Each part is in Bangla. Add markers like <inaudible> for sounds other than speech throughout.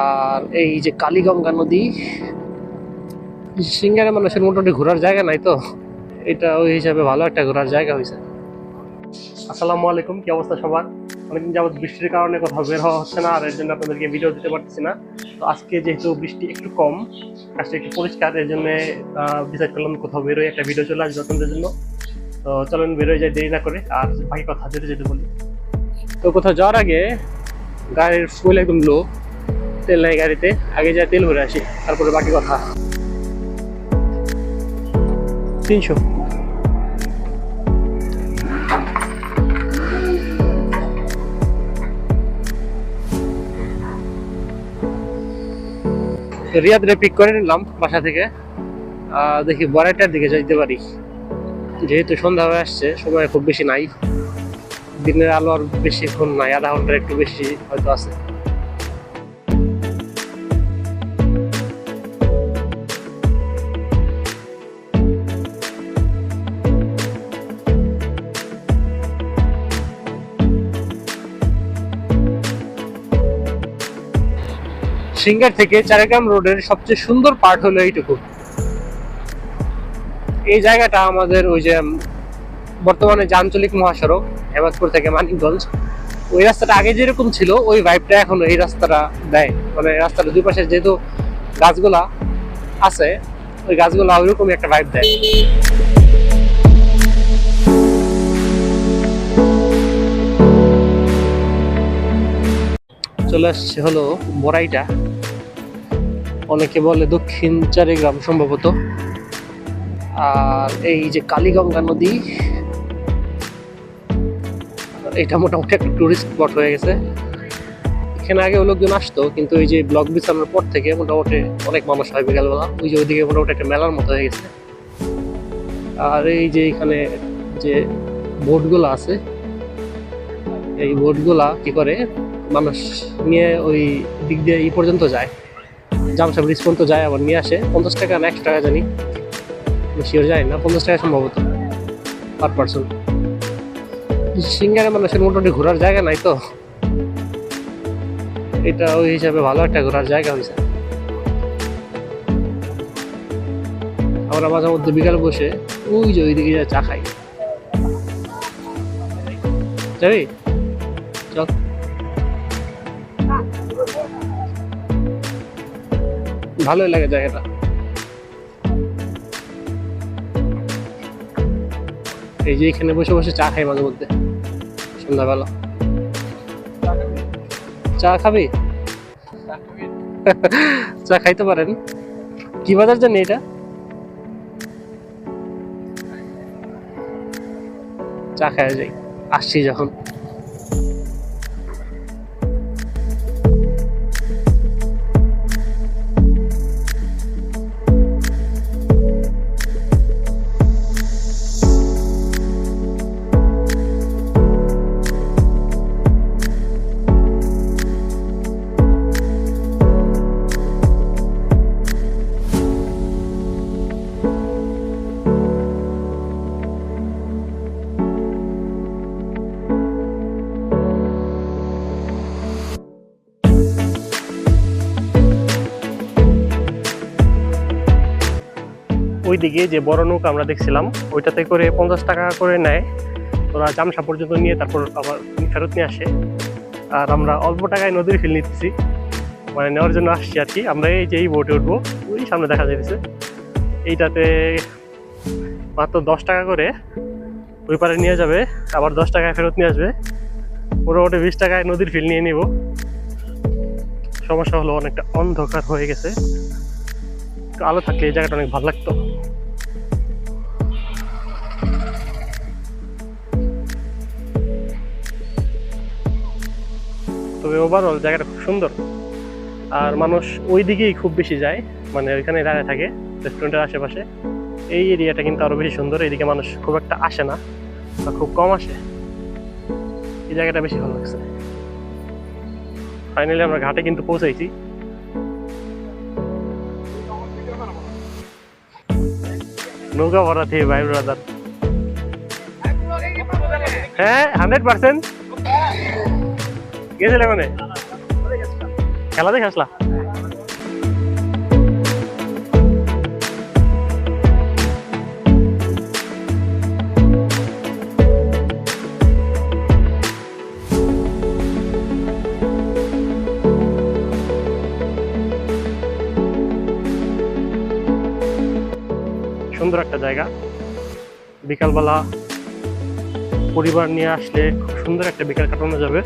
আর এই যে কালীগঙ্গা নদী, সিঙ্গারে মানুষের মোটামুটি ঘোরার জায়গা নাই তো, এটা ওই হিসাবে ভালো একটা ঘোরার জায়গা হয়েছে আসসালামু আলাইকুম, কি অবস্থা সবার? অনেকদিন যাবত বৃষ্টির কারণে কোথাও বের হওয়া হচ্ছে না, আর এর জন্য আপনাদেরকে ভিডিও দিতে পারতেছি না। তো আজকে যেহেতু বৃষ্টি একটু কম কাজটা একটু পরিষ্কার, এর জন্য ডিসাইড করলাম কোথাও বেরোয়, একটা ভিডিও চলে আসবে আপনাদের জন্য। তো চলেন বেরোয় যাই, দেরি না করে, আর বাকি কথা যেতে যেতে বলি। তো কোথাও যাওয়ার আগে, গাড়ির ফুল একদম লো তেল নাই গাড়িতে, আগে যা তেল ভরে আসি, তারপরে বাকি কথা। তিনশো। রিয়াদ পিক করে নিলাম বাসা থেকে। দেখি বড়াইটার দিকে যাইতে পারি। যেহেতু সন্ধ্যা হয়ে আসছে, সময় খুব বেশি নাই। দিনের আলো আর বেশিক্ষণ নাই, আধা ঘণ্টার একটু বেশি হয়তো আছে। সিঙ্গার থেকে চারাগ্রাম রোডের সবচেয়ে সুন্দর পার্ট হলো এইটুকু। এই জায়গাটা আমাদের ওই যে বর্তমানে যে আঞ্চলিক মহাসড়ক হেমাদপুর থেকে মানিকগঞ্জ, ওই রাস্তাটা আগে যেরকম ছিল, ওই ভাইবটা এখন এই রাস্তাটা দেয়। মানে রাস্তার দুই পাশে যেহেতু গাছগুলা আছে, ওই গাছগুলা ওইরকমই একটা ভাইব দেয়। চলে আসছে হলো বড়াইটা। অনেকে বলে দক্ষিণ চারিগ্রাম সম্ভবত। আর এই যে কালীগঙ্গা নদী, এটা মোটামুটি একটা টুরিস্ট স্পট হয়ে গেছে। এখানে আগে লোকজন আসতো, কিন্তু এই যে ব্লক বিছানোর পর থেকে মোটামুটি অনেক মানুষ হয় বিকালবেলা ওই যে ওইদিকে মোটামুটি একটা মেলার মতো হয়ে গেছে। আর এই যে এখানে যে বোটগুলো আছে এই বোটগুলা কি করে? মানুষ নিয়ে ওই দিক দিয়ে এই পর্যন্ত যায়। জামসা ব্রিজ পর্যন্ত যায়, আবার নিয়ে আসে। পঞ্চাশ টাকা না, একশো টাকা জানি। শিওর জানি না, পঞ্চাশ টাকা সম্ভবত পার পার্সন সিঙ্গারে মানুষের মোটামুটি ঘোরার জায়গা নাই তো। এটা ওই হিসাবে ভালো একটা ঘোরার জায়গা হয়েছে আমরা মাঝে মধ্যে বিকাল বসে ওই যে ওইদিকে চা খাই। যাবি? চল। ভালোই লাগে জায়গাটা। এই যে এখানে বসে বসে চা খাই মাঝে মধ্যে, সন্ধ্যাবেলা। চা খাবি? <laughs> চা খাইতে পারেন। কি বাজার জানি এটা? চা খাওয়া যাই আসছি যখন। ওইদিকে যে বড় নৌকা আমরা দেখছিলাম, ওইটাতে করে পঞ্চাশ টাকা করে নেয়। ওরা চামসা পর্যন্ত নিয়ে তারপর আবার ফেরত নিয়ে আসে। আর আমরা অল্প টাকায় নদীর ফিল নিচ্ছি মানে নেওয়ার জন্য আসছি আর কি। আমরা এই যে এই বোটে উঠবো, ওই সামনে দেখা যাইতেছে। এইটাতে মাত্র দশ টাকা করে ওই পারে নিয়ে যাবে, আবার দশ টাকায় ফেরত নিয়ে আসবে। মোটামুটি বিশ টাকায় নদীর ফিল নিয়ে নিব। সমস্যা হলো অনেকটা অন্ধকার হয়ে গেছে। আলো থাকলে এই জায়গাটা অনেক ভালো লাগতো। তবে ওভারঅল জায়গাটা খুব সুন্দর। আর মানুষ ওই দিকেই খুব বেশি যায় মানে ওইখানে দাঁড়িয়ে থাকে রেস্টুরেন্টের আশেপাশে। এই এরিয়াটা কিন্তু আরও বেশি সুন্দর এইদিকে মানুষ খুব একটা আসে না, বা খুব কম আসে। এই জায়গাটা বেশি ভালো লাগছে। ফাইনালি আমরা ঘাটে কিন্তু পৌঁছাইছি। নৌকা ভরা থেকে ভাই ব্রাদার হ্যাঁ হান্ড্রেড পার্সেন্ট গেছিলে মানে? খেলা দেখে আসলা? সুন্দর একটা জায়গা। বিকালবেলা পরিবার নিয়ে আসলে খুব সুন্দর একটা বিকাল কাটানো যাবে।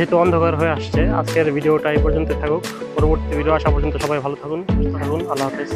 যেহেতু অন্ধকার হয়ে আসছে, আজকের ভিডিওটা এই পর্যন্ত থাকুক। পরবর্তী ভিডিও আসা পর্যন্ত সবাই ভালো থাকুন, সুস্থ থাকুন, আল্লাহ হাফেজ।